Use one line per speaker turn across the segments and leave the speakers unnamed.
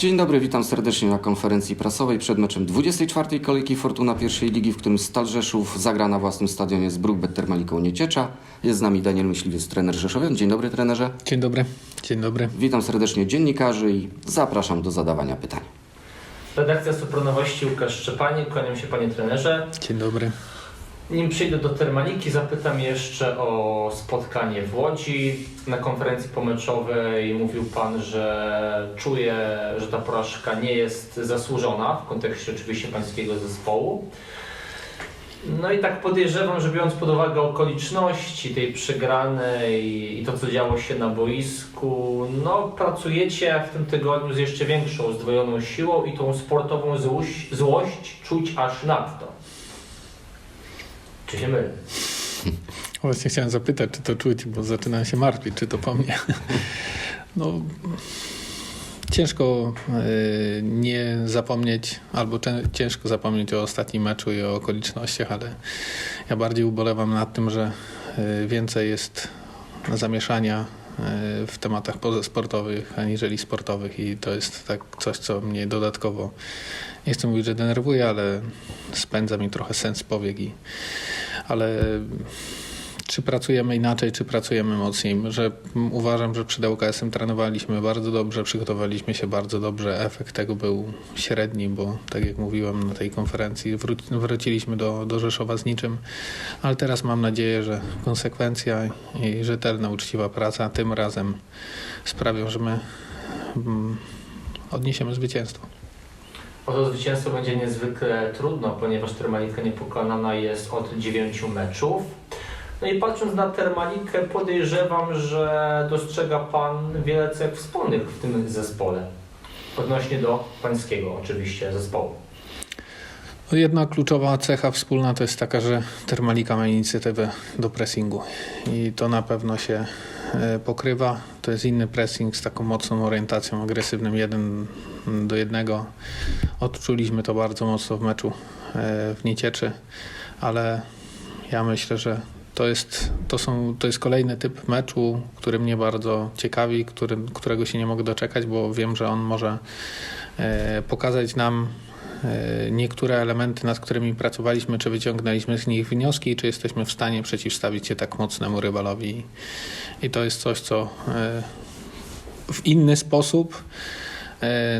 Dzień dobry, witam serdecznie na konferencji prasowej przed meczem 24. kolejki Fortuna pierwszej ligi, w którym Stal Rzeszów zagra na własnym stadionie z Brookbet Termaliką Nieciecza. Jest z nami Daniel Myśliwiec, trener Rzeszowian. Dzień dobry trenerze.
Dzień dobry. Dzień dobry.
Witam serdecznie dziennikarzy i zapraszam do zadawania pytań.
Redakcja Sopranowości Łukasz Szczepanik, kłaniam się panie trenerze.
Dzień dobry.
Nim przejdę do Termaliki, zapytam jeszcze o spotkanie w Łodzi. Na konferencji pomeczowej mówił pan, że czuje, że ta porażka nie jest zasłużona w kontekście oczywiście pańskiego zespołu. No i tak podejrzewam, że biorąc pod uwagę okoliczności tej przegranej i to, co działo się na boisku, no pracujecie w tym tygodniu z jeszcze większą, zdwojoną siłą i tą sportową złość, złość czuć aż nadto. Czy się mylę?
Właśnie chciałem zapytać, czy to czuć, bo zaczynam się martwić, czy to po mnie. No, ciężko y, nie zapomnieć, albo ciężko zapomnieć o ostatnim meczu i o okolicznościach, ale ja bardziej ubolewam nad tym, że y, więcej jest zamieszania w tematach pozasportowych, aniżeli sportowych i to jest tak coś, co mnie dodatkowo, nie chcę mówić, że denerwuje, ale spędza mi trochę sens powiek i ale czy pracujemy inaczej, czy pracujemy mocniej? Że mm, uważam, że przed ŁKS-em trenowaliśmy bardzo dobrze, przygotowaliśmy się bardzo dobrze. Efekt tego był średni, bo tak jak mówiłem na tej konferencji, wró- wróciliśmy do, do Rzeszowa z niczym, ale teraz mam nadzieję, że konsekwencja i rzetelna, uczciwa praca tym razem sprawią, że my mm, odniesiemy zwycięstwo.
O to zwycięstwo będzie niezwykle trudno, ponieważ Termalika niepokonana jest od 9 meczów. No i patrząc na Termalikę podejrzewam, że dostrzega Pan wiele cech wspólnych w tym zespole. Odnośnie do pańskiego oczywiście zespołu.
No Jedna kluczowa cecha wspólna to jest taka, że Termalika ma inicjatywę do pressingu i to na pewno się e, pokrywa. To jest inny pressing z taką mocną orientacją agresywnym jeden do jednego. Odczuliśmy to bardzo mocno w meczu e, w Niecieczy, ale ja myślę, że to jest, to, są, to jest kolejny typ meczu, który mnie bardzo ciekawi, który, którego się nie mogę doczekać, bo wiem, że on może e, pokazać nam e, niektóre elementy, nad którymi pracowaliśmy, czy wyciągnęliśmy z nich wnioski, czy jesteśmy w stanie przeciwstawić się tak mocnemu rywalowi. I to jest coś, co e, w inny sposób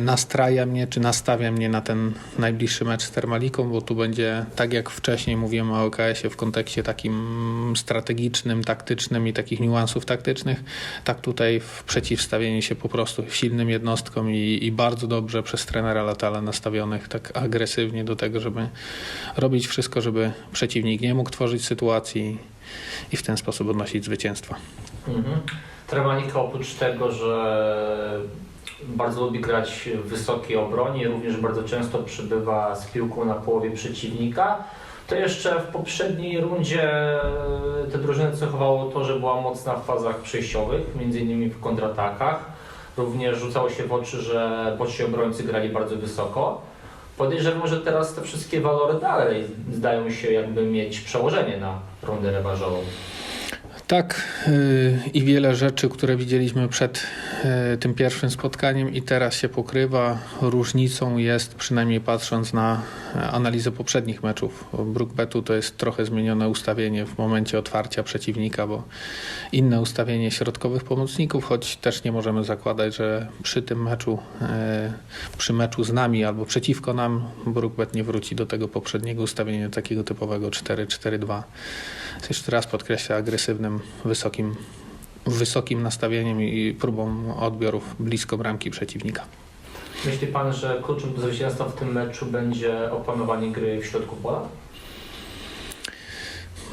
nastraja mnie, czy nastawia mnie na ten najbliższy mecz z Termaliką, bo tu będzie, tak jak wcześniej mówiłem o OKS-ie w kontekście takim strategicznym, taktycznym i takich niuansów taktycznych, tak tutaj w przeciwstawieniu się po prostu silnym jednostkom i, i bardzo dobrze przez trenera Latala nastawionych tak agresywnie do tego, żeby robić wszystko, żeby przeciwnik nie mógł tworzyć sytuacji i w ten sposób odnosić zwycięstwa.
Mhm. Oprócz tego, że bardzo lubi grać w wysokiej obronie, również bardzo często przybywa z piłką na połowie przeciwnika, to jeszcze w poprzedniej rundzie te drużyny cechowało to, że była mocna w fazach przejściowych, między innymi w kontratakach. Również rzucało się w oczy, że boczni obrońcy grali bardzo wysoko. Podejrzewam, że teraz te wszystkie walory dalej zdają się jakby mieć przełożenie na rundę rewanżową.
Tak, yy, i wiele rzeczy, które widzieliśmy przed yy, tym pierwszym spotkaniem i teraz się pokrywa. Różnicą jest, przynajmniej patrząc na e, analizę poprzednich meczów, Brookbetu to jest trochę zmienione ustawienie w momencie otwarcia przeciwnika, bo inne ustawienie środkowych pomocników, choć też nie możemy zakładać, że przy tym meczu, przy meczu z nami albo przeciwko nam, Brookbet nie wróci do tego poprzedniego ustawienia takiego typowego 4-4-2. Jeszcze raz podkreślę agresywnym, wysokim, wysokim nastawieniem i próbą odbiorów blisko bramki przeciwnika.
Myśli Pan, że kluczem do zwycięstwa w tym meczu będzie opanowanie gry w środku pola?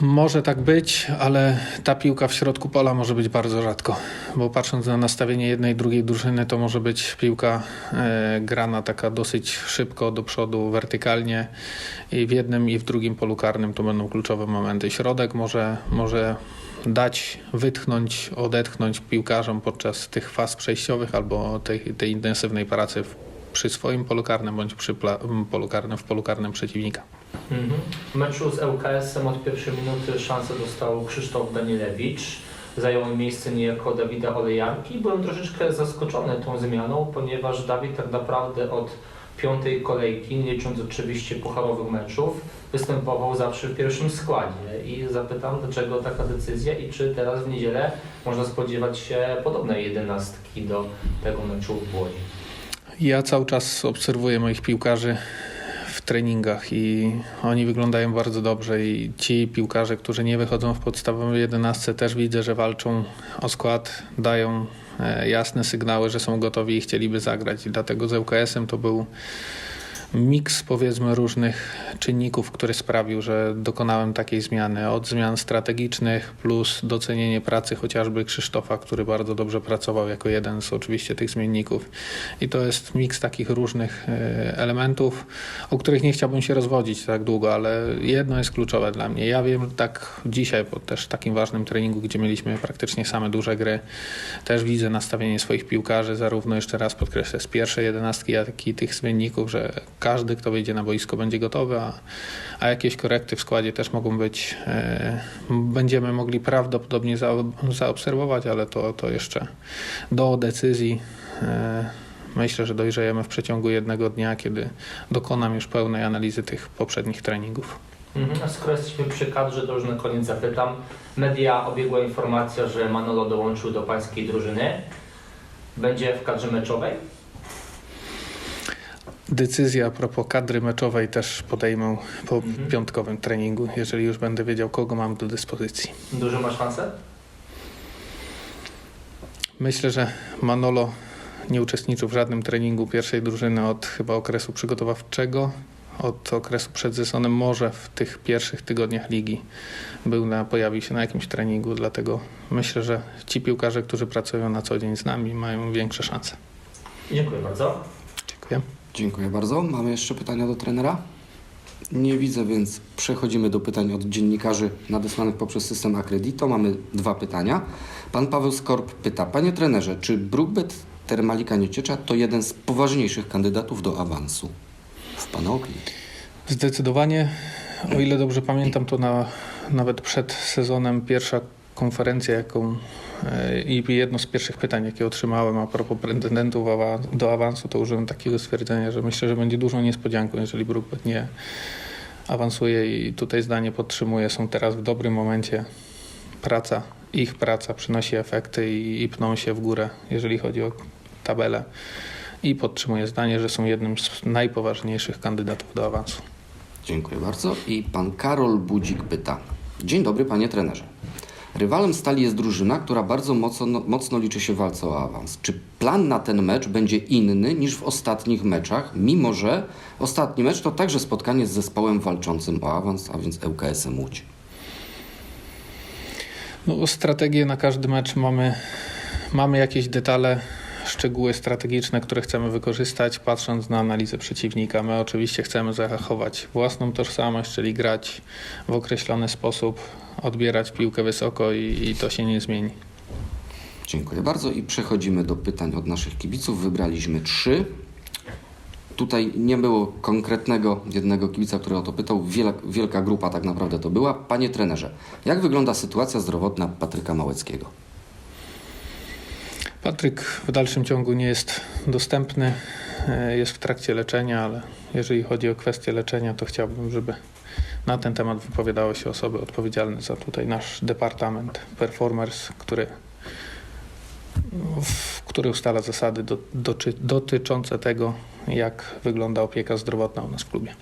Może tak być, ale ta piłka w środku pola może być bardzo rzadko, bo patrząc na nastawienie jednej drugiej drużyny, to może być piłka e, grana taka dosyć szybko do przodu, wertykalnie i w jednym i w drugim polu karnym to będą kluczowe momenty. Środek może, może dać, wytchnąć, odetchnąć piłkarzom podczas tych faz przejściowych albo tej, tej intensywnej pracy w, przy swoim polu karnym bądź przy polu karnym, w polu karnym przeciwnika.
Mhm. W meczu z ŁKS-em od pierwszej minuty szansę dostał Krzysztof Danielewicz. zajął miejsce niejako Dawida Olejarki. Byłem troszeczkę zaskoczony tą zmianą, ponieważ Dawid tak naprawdę od piątej kolejki, nie licząc oczywiście pucharowych meczów, występował zawsze w pierwszym składzie. I zapytam, dlaczego taka decyzja i czy teraz w niedzielę można spodziewać się podobnej jedenastki do tego meczu w Łodzi.
Ja cały czas obserwuję moich piłkarzy w treningach i oni wyglądają bardzo dobrze i ci piłkarze, którzy nie wychodzą w podstawowej 11 też widzę, że walczą o skład, dają e, jasne sygnały, że są gotowi i chcieliby zagrać. I dlatego z ŁKS-em to był miks powiedzmy różnych czynników, który sprawił, że dokonałem takiej zmiany. Od zmian strategicznych plus docenienie pracy chociażby Krzysztofa, który bardzo dobrze pracował jako jeden z oczywiście tych zmienników. I to jest miks takich różnych e, elementów, o których nie chciałbym się rozwodzić tak długo, ale jedno jest kluczowe dla mnie. Ja wiem tak dzisiaj po też takim ważnym treningu, gdzie mieliśmy praktycznie same duże gry, też widzę nastawienie swoich piłkarzy, zarówno jeszcze raz podkreślę, z pierwszej jedenastki, jak i tych zmienników, że każdy, kto wyjdzie na boisko, będzie gotowy, a, a jakieś korekty w składzie też mogą być, e, będziemy mogli prawdopodobnie za, zaobserwować, ale to, to jeszcze do decyzji. E, myślę, że dojrzejemy w przeciągu jednego dnia, kiedy dokonam już pełnej analizy tych poprzednich treningów.
Mhm. A skoro jesteśmy przy kadrze, to już na koniec zapytam. Media obiegła informacja, że Manolo dołączył do pańskiej drużyny. Będzie w kadrze meczowej?
Decyzja a propos kadry meczowej też podejmę po
Mhm.
piątkowym treningu, jeżeli już będę wiedział, kogo mam do dyspozycji.
Duże ma szanse?
Myślę, że Manolo nie uczestniczył w żadnym treningu pierwszej drużyny od chyba okresu przygotowawczego, od okresu przed sezonem. Może w tych pierwszych tygodniach ligi był na, pojawił się na jakimś treningu, dlatego myślę, że ci piłkarze, którzy pracują na co dzień z nami, mają większe szanse.
Dziękuję bardzo.
Dziękuję.
Dziękuję bardzo. Mamy jeszcze pytania do trenera? Nie widzę, więc przechodzimy do pytań od dziennikarzy nadesłanych poprzez system Accredito. Mamy dwa pytania. Pan Paweł Skorp pyta, panie trenerze, czy Brookbet Termalika Nieciecza to jeden z poważniejszych kandydatów do awansu w pana opinii?
Zdecydowanie, o ile dobrze pamiętam, to na, nawet przed sezonem pierwsza konferencja, jaką e, i jedno z pierwszych pytań, jakie otrzymałem a propos pretendentów do awansu, to użyłem takiego stwierdzenia, że myślę, że będzie dużą niespodzianką, jeżeli Brookbet nie awansuje i tutaj zdanie podtrzymuję, są teraz w dobrym momencie. Praca, ich praca przynosi efekty i, i pną się w górę, jeżeli chodzi o tabelę. I podtrzymuję zdanie, że są jednym z najpoważniejszych kandydatów do awansu.
Dziękuję bardzo. I pan Karol Budzik pyta. Dzień dobry, panie trenerze. Rywalem Stali jest drużyna, która bardzo mocno, mocno liczy się w walce o awans. Czy plan na ten mecz będzie inny niż w ostatnich meczach, mimo że ostatni mecz to także spotkanie z zespołem walczącym o awans, a więc ŁKS-em Łódź?
No, strategię na każdy mecz mamy, mamy jakieś detale, szczegóły strategiczne, które chcemy wykorzystać, patrząc na analizę przeciwnika. My oczywiście chcemy zachować własną tożsamość, czyli grać w określony sposób, odbierać piłkę wysoko i, i to się nie zmieni.
Dziękuję bardzo i przechodzimy do pytań od naszych kibiców. Wybraliśmy trzy. Tutaj nie było konkretnego jednego kibica, który o to pytał. Wielka, wielka grupa tak naprawdę to była. Panie trenerze, jak wygląda sytuacja zdrowotna Patryka Małeckiego?
Patryk w dalszym ciągu nie jest dostępny, e, jest w trakcie leczenia, ale jeżeli chodzi o kwestię leczenia, to chciałbym, żeby na ten temat wypowiadały się osoby odpowiedzialne za tutaj nasz departament Performers, który, który ustala zasady do, dotyczące tego, jak wygląda opieka zdrowotna u nas w klubie.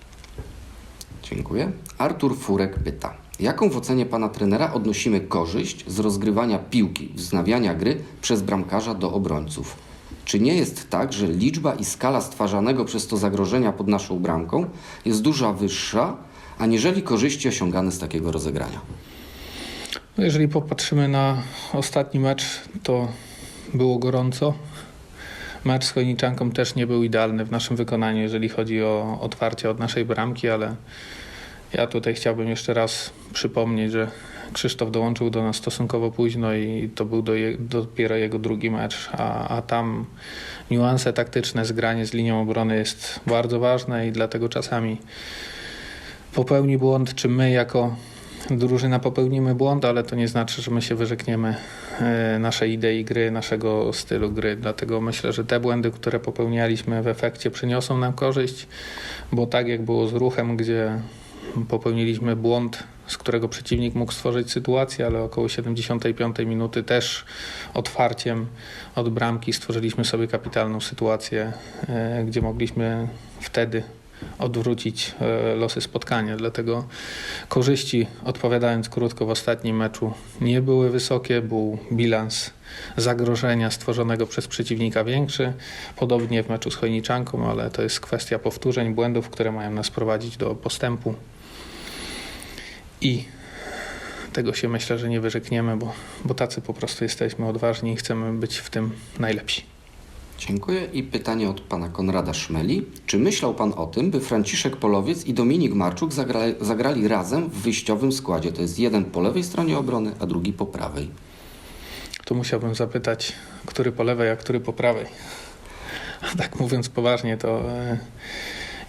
Dziękuję. Artur Furek pyta. Jaką w ocenie pana trenera odnosimy korzyść z rozgrywania piłki, wznawiania gry przez bramkarza do obrońców? Czy nie jest tak, że liczba i skala stwarzanego przez to zagrożenia pod naszą bramką jest dużo wyższa, aniżeli korzyści osiągane z takiego rozegrania?
No jeżeli popatrzymy na ostatni mecz, to było gorąco. Mecz z Chojniczanką też nie był idealny w naszym wykonaniu, jeżeli chodzi o otwarcie od naszej bramki, ale ja tutaj chciałbym jeszcze raz przypomnieć, że Krzysztof dołączył do nas stosunkowo późno i to był do je, dopiero jego drugi mecz, a, a tam niuanse taktyczne, zgranie z linią obrony jest bardzo ważne i dlatego czasami popełni błąd, czy my jako drużyna popełnimy błąd, ale to nie znaczy, że my się wyrzekniemy e, naszej idei gry, naszego stylu gry. Dlatego myślę, że te błędy, które popełnialiśmy w efekcie przyniosą nam korzyść, bo tak jak było z ruchem, gdzie popełniliśmy błąd, z którego przeciwnik mógł stworzyć sytuację, ale około 75 minuty też otwarciem od bramki stworzyliśmy sobie kapitalną sytuację, e, gdzie mogliśmy wtedy odwrócić e, losy spotkania. Dlatego korzyści, odpowiadając krótko, w ostatnim meczu nie były wysokie. Był bilans zagrożenia stworzonego przez przeciwnika większy. Podobnie w meczu z Chojniczanką, ale to jest kwestia powtórzeń, błędów, które mają nas prowadzić do postępu. I tego się myślę, że nie wyrzekniemy, bo, bo tacy po prostu jesteśmy odważni i chcemy być w tym najlepsi.
Dziękuję. I pytanie od pana Konrada Szmeli. Czy myślał pan o tym, by Franciszek Polowiec i Dominik Marczuk zagrali, zagrali razem w wyjściowym składzie? To jest jeden po lewej stronie obrony, a drugi po prawej.
Tu musiałbym zapytać, który po lewej, a który po prawej. A tak mówiąc poważnie, to e,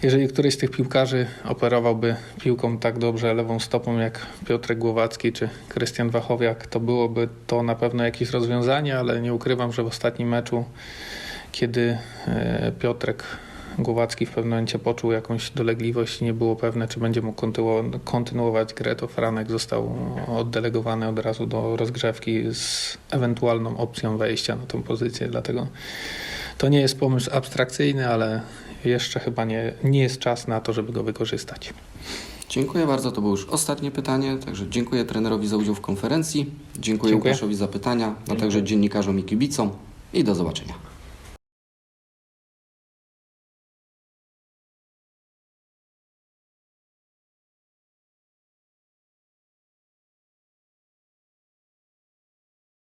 jeżeli któryś z tych piłkarzy operowałby piłką tak dobrze lewą stopą jak Piotrek Głowacki czy Krystian Wachowiak, to byłoby to na pewno jakieś rozwiązanie, ale nie ukrywam, że w ostatnim meczu, kiedy e, Piotrek Głowacki w pewnym momencie poczuł jakąś dolegliwość i nie było pewne, czy będzie mógł kontynuo- kontynuować grę, to Franek został oddelegowany od razu do rozgrzewki z ewentualną opcją wejścia na tą pozycję. Dlatego to nie jest pomysł abstrakcyjny, ale jeszcze chyba nie, nie jest czas na to, żeby go wykorzystać.
Dziękuję bardzo. To było już ostatnie pytanie. Także dziękuję trenerowi za udział w konferencji. Dziękuję,
Dziękuję.
Łukaszowi za pytania, a także dziennikarzom i kibicom. I do zobaczenia.